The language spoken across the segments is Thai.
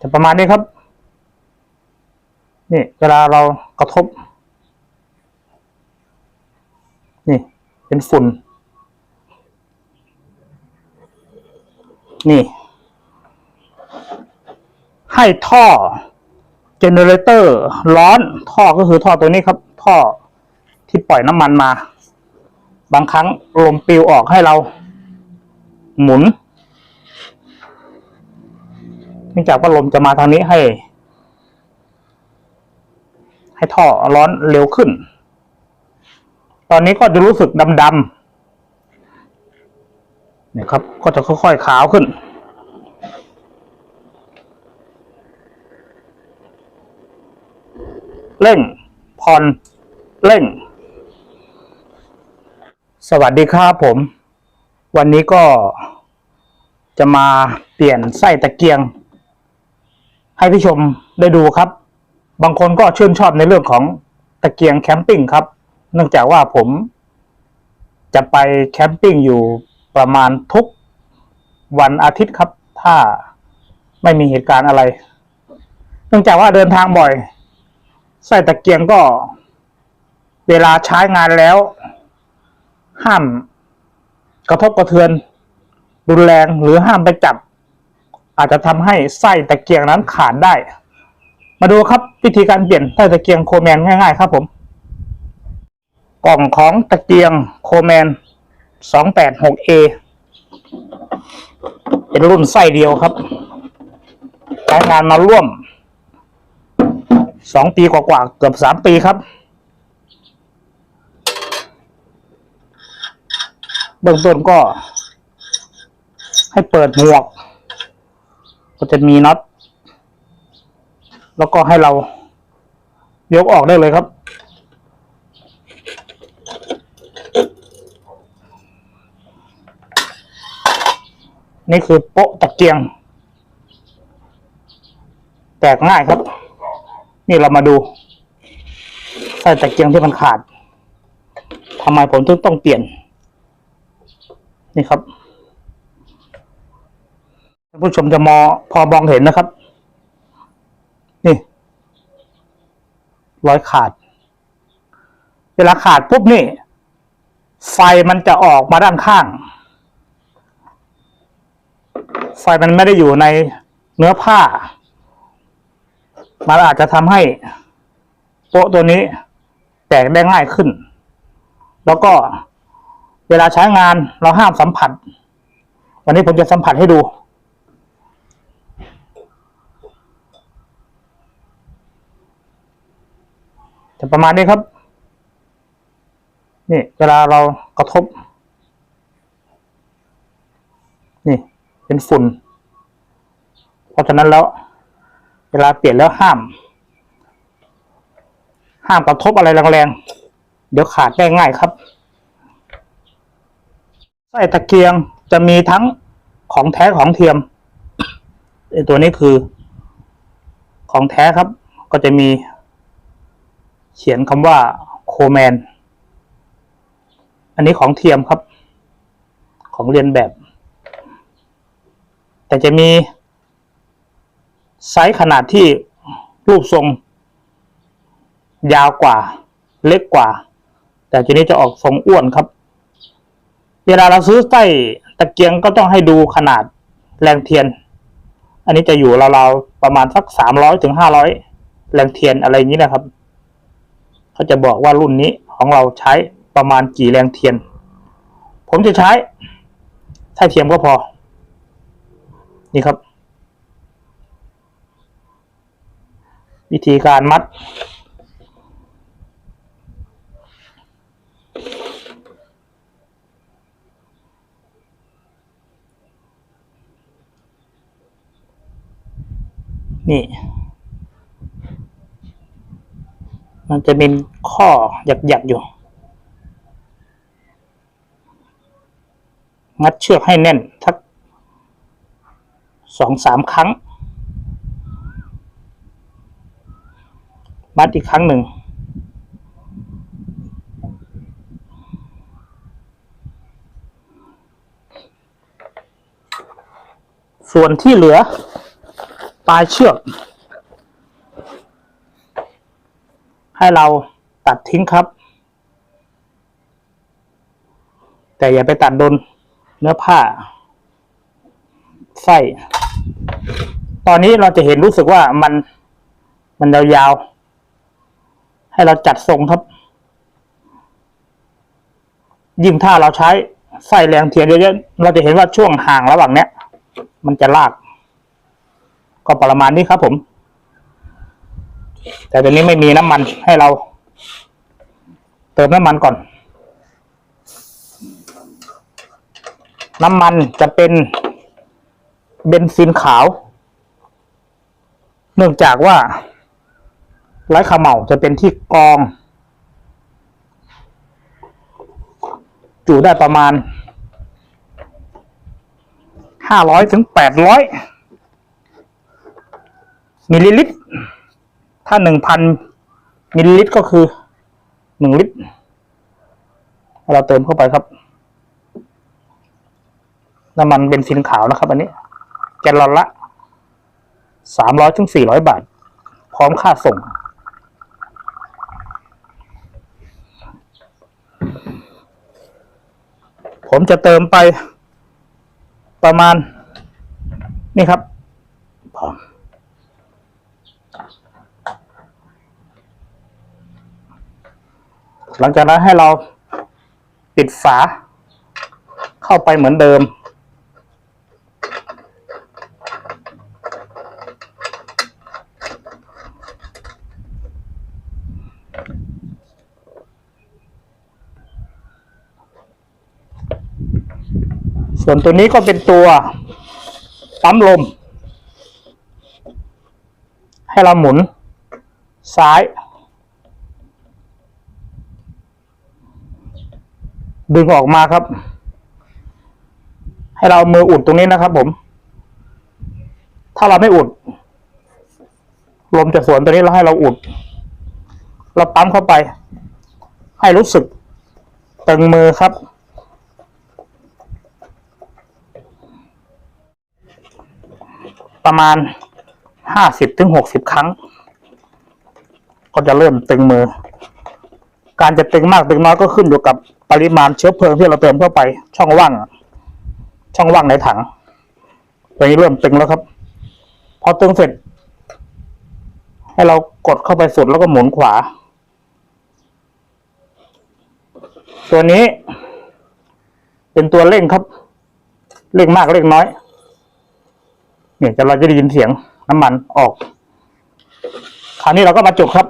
จะประมาณนี้ครับ นี่เวลาเรากระทบ นี่เป็นฝุ่น นี่ ให้ท่อเจเนเรเตอร์ร้อนท่อก็คือท่อตัวนี้ครับ ท่อที่ปล่อยน้ำมันมา บางครั้งลมปลิวออกให้เราหมุน นื่องจากว่าลมจะมาทางนี้ให้ ให้ท่อร้อนเร็วขึ้น ตอนนี้ก็จะรู้สึกดำๆเนี่ยครับ ก็จะค่อยๆขาวขึ้นเร่งผ่อนเร่ง สวัสดีครับผม วันนี้ก็จะมาเปลี่ยนไส้ตะเกียง ให้ผู้ชมได้ดูครับ บางคนก็ชื่นชอบในเรื่องของตะเกียงแคมปิ้งครับ เนื่องจากว่าผมจะไปแคมปิ้งอยู่ประมาณทุกวันอาทิตย์ครับ ถ้าไม่มีเหตุการณ์อะไร เนื่องจากว่าเดินทางบ่อยไส้ตะเกียงก็ เวลาใช้งานแล้ว ห้าม กระทบกระเทือน รุนแรงหรือห้ามไปจับ อาจจะทำให้ไส้ตะเกียงนั้นขาดได้ มาดูครับวิธีการเปลี่ยนไส้ตะเกียงโคแมนง่าย ๆ ครับผม กล่องของตะเกียงโคแมน 286A เป็นรุ่นไส้เดียวครับใช้งานมาร่วมสองปีกว่าๆเกือบสามปีครับเบื้องต้นก็ ให้เปิดหมวก ก็จะมีน็อตแล้วก็ให้เรายกออกได้เลยครับ นี่คือโป๊ะตะเกียง แตกง่ายครับ นี่เรามาดูไส้ตะเกียงที่มันขาดทำไมผมถึงต้องเปลี่ยน นี่ครับานผู้ชมจะมองพอมองเห็นนะครับ นี่รอยขาด เวลาขาดปุ๊บนี่ ไฟมันจะออกมาด้านข้าง ไฟมันไม่ได้อยู่ในเนื้อผ้า มันอาจจะทำให้โป๊ะตัวนี้ แตกได้ง่ายขึ้น แล้วก็เวลาใช้งานเราห้ามสัมผัส วันนี้ผมจะสัมผัสให้ดู จะประมาณนี้ครับ นี่เวลาเรากระทบ นี่เป็นฝุ่น เพราะฉะนั้นแล้ว เวลาเปลี่ยนแล้วห้าม ห้ามกระทบอะไรแรงๆ เดี๋ยวขาดได้ง่ายครับไส้ตะเกียงจะมีทั้งของแท้ของเทียมไอตัวนี้คือ ของแท้ครับ ก็จะมี เขียนคำว่าโคแมน อันนี้ของเทียมครับ ของเรียนแบบ แต่จะมีไซส์ขนาดที่รูปทรง ยาวกว่า เล็กกว่า แต่ทีนี้จะออกทรงอ้วนครับ เวลาเราซื้อไส้ตะเกียงก็ต้องให้ดูขนาดแรงเทียน อันนี้จะอยู่ราวๆประมาณสักสามร้อยถึงห้าร้อยแรงเทียนอะไรอย่างนี้นะครับ เขาจะบอกว่ารุ่นนี้ของเราใช้ประมาณกี่แรงเทียน ผมจะใช้ไส้เทียมก็พอ นี่ครับ วิธีการมัด นี่ มันจะเป็นข้อหยักๆอยู่มัดเชือกให้แน่นทักสองสามครั้ง มัดอีกครั้งหนึ่ง ส่วนที่เหลือ ปลายเชือก ให้เราตัดทิ้งครับ แต่อย่าไปตัดโดนเนื้อผ้าไส้ตอนนี้เราจะเห็นรู้สึกว่ามันมันยาวๆ ให้เราจัดทรงครับ ยิ่งถ้าเราใช้ไส้แรงเทียนเยอะๆ เราจะเห็นว่าช่วงห่างระหว่างเนี้ย มันจะลาก ก็ประมาณนี้ครับผม แต่ตัวนี้ไม่มีน้ำมันให้เรา เติมน้ำมันก่อน น้ำมันจะเป็นเบนซินขาว เนื่องจากว่าไร้ขมเหลาจะเป็นที่กอง จุได้ประมาณห้าร้อยถึงแปดร้อยมิลลิลิตร ถ้าหนึ่งพันมิลลิลิตรก็คือหนึ่งลิตร เราเติมเข้าไปครับ น้ำมันเบนซินขาวนะครับ อันนี้ แกลลอนละสามร้อยถึงสี่ร้อยบาท พร้อมค่าส่ง ผมจะเติมไปประมาณ นี่ครับพอ หลังจากนั้นให้เราปิดฝา เข้าไปเหมือนเดิม ส่วนตัวนี้ก็เป็นตัวปั๊มลม ให้เราหมุนซ้าย ดึงออกมาครับ ให้เราเอามืออุดตรงนี้นะครับ ผม ถ้าเราไม่อุด ลมจะสวนตัวนี้เราให้เราอุด เราปั๊มเข้าไป ให้รู้สึกตึงมือครับ ประมาณห้าสิบถึงหกสิบครั้ง ก็จะเริ่มตึงมือ การจะตึงมากตึงน้อยก็ขึ้นอยู่กับปริมาณเชื้อเพลิงที่เราเติมเข้าไป ช่องว่าง ช่องว่างในถังตอนนี้เริ่มตึงแล้วครับ พอตึงเสร็จ ให้เรากดเข้าไปสุดแล้วก็หมุนขวา ตัวนี้ เป็นตัวเร่งครับ เร่งมากเร่งน้อย เนี่ยจะเราจะได้ยินเสียงน้ำมันออก คราวนี้เราก็มาจุกครับ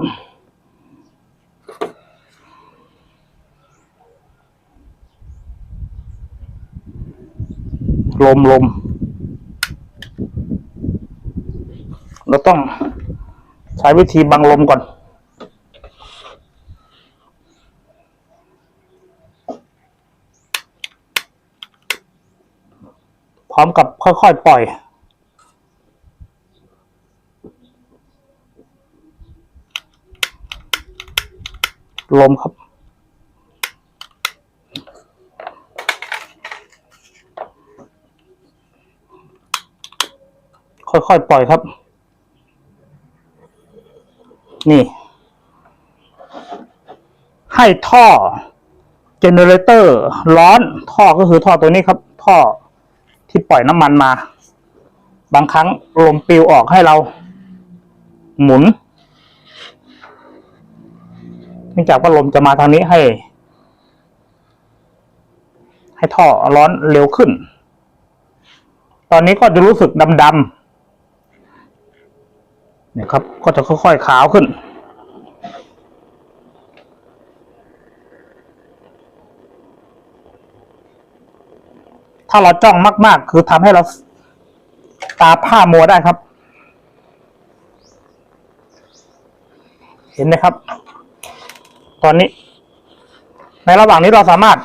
ลมลม เราต้องใช้วิธีบังลมก่อน พร้อมกับค่อยๆปล่อยลมครับ ค่อยๆปล่อยครับ นี่ ให้ท่อเจเนเรเตอร์ร้อนท่อก็คือท่อตัวนี้ครับ ท่อที่ปล่อยน้ำมันมา บางครั้งลมปลิวออกให้เรา หมุนเนื่องจากว่าลมจะมาทางนี้ให้ ให้ท่อร้อนเร็วขึ้น ตอนนี้ก็จะรู้สึกดำๆ เนี่ยครับ ก็จะค่อยๆขาวขึ้น ถ้าเราจ้องมาก ๆ คือทำให้เราตาผ้ามัวได้ครับ เห็นไหมครับ ตอนนี้ ในระหว่างนี้เราสามารถ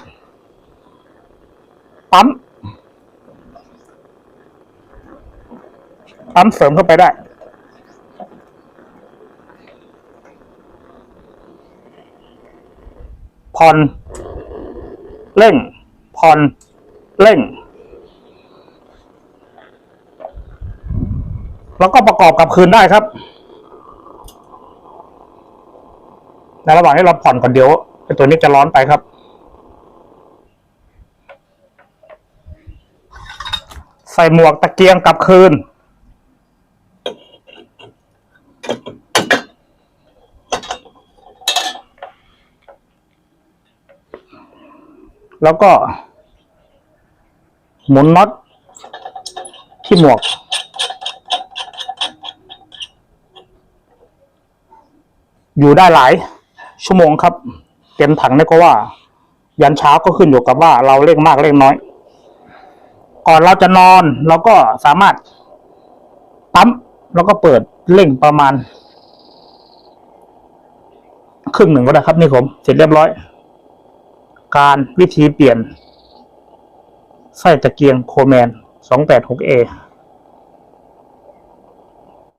ปั๊มปั๊มเสริมเข้าไปได้ ผ่อนเร่งผ่อนเร่ง แล้วก็ประกอบกับคืนได้ครับ ในระหว่างที่เราผ่อนก่อนเดี๋ยวไอตัวนี้จะร้อนไปครับ ใส่หมวกตะเกียงกลับคืน แล้วก็ หมุนน็อตที่หมวก อยู่ได้หลาย ชั่วโมงครับ เต็มถังนี่ก็ว่า ยันเช้าก็ขึ้นอยู่กับว่า เราเร่งมากเร่งน้อย ก่อนเราจะนอนเราก็สามารถปั๊มแล้วก็เปิดเร่งประมาณ ครึ่งหนึ่งก็ได้ครับนี่ผม เสร็จเรียบร้อย การวิธีเปลี่ยน ไส้ตะเกียงโคแมน 286A